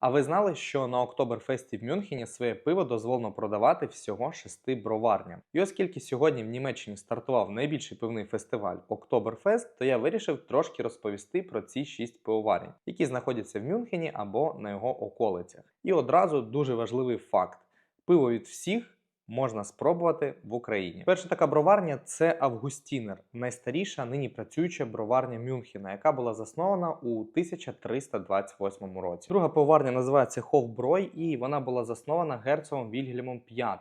А ви знали, що на Октоберфесті в Мюнхені своє пиво дозволено продавати всього шести броварням? І оскільки сьогодні в Німеччині стартував найбільший пивний фестиваль Октоберфест, то я вирішив трошки розповісти про ці шість пивоварень, які знаходяться в Мюнхені або на його околицях. І одразу дуже важливий факт: пиво від всіх. Можна спробувати в Україні. Перша така броварня це Августінер, найстаріша нині працююча броварня Мюнхена, яка була заснована у 1328 році. Друга пивоварня називається Ховброй, і вона була заснована герцогом Вільгельмом V,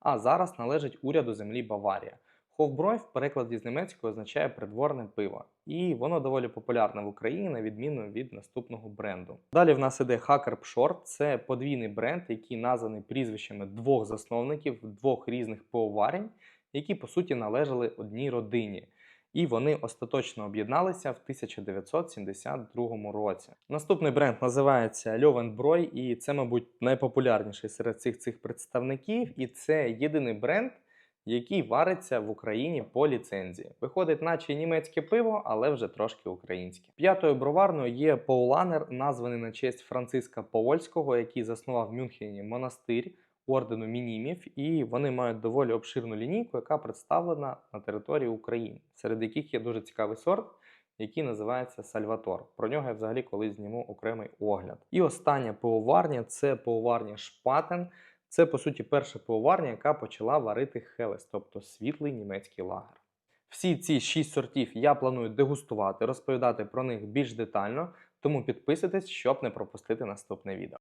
а зараз належить уряду землі Баварія. Хофброй в перекладі з німецької означає придворне пиво, і воно доволі популярне в Україні на відміну від наступного бренду. Далі в нас іде Hacker Pshort. Це подвійний бренд, який названий прізвищами двох засновників двох різних пивоварень, які по суті належали одній родині. І вони остаточно об'єдналися в 1972 році. Наступний бренд називається Льовенброй, і це, мабуть, найпопулярніший серед цих цих представників. І це єдиний бренд, який вариться в Україні по ліцензії. Виходить, наче німецьке пиво, але вже трошки українське. П'ятою броварною є Поуланер, названий на честь Франциска Повольського, який заснував в Мюнхені монастир ордену Мінімів, і вони мають доволі обширну лінійку, яка представлена на території України, серед яких є дуже цікавий сорт. Який називається Сальватор. Про нього я взагалі колись зніму окремий огляд. І остання пивоварня це пивоварня Шпатен. Це, по суті, перша пивоварня, яка почала варити Хелес, тобто світлий німецький лагер. Всі ці шість сортів я планую дегустувати, розповідати про них більш детально, тому підписуйтесь, щоб не пропустити наступне відео.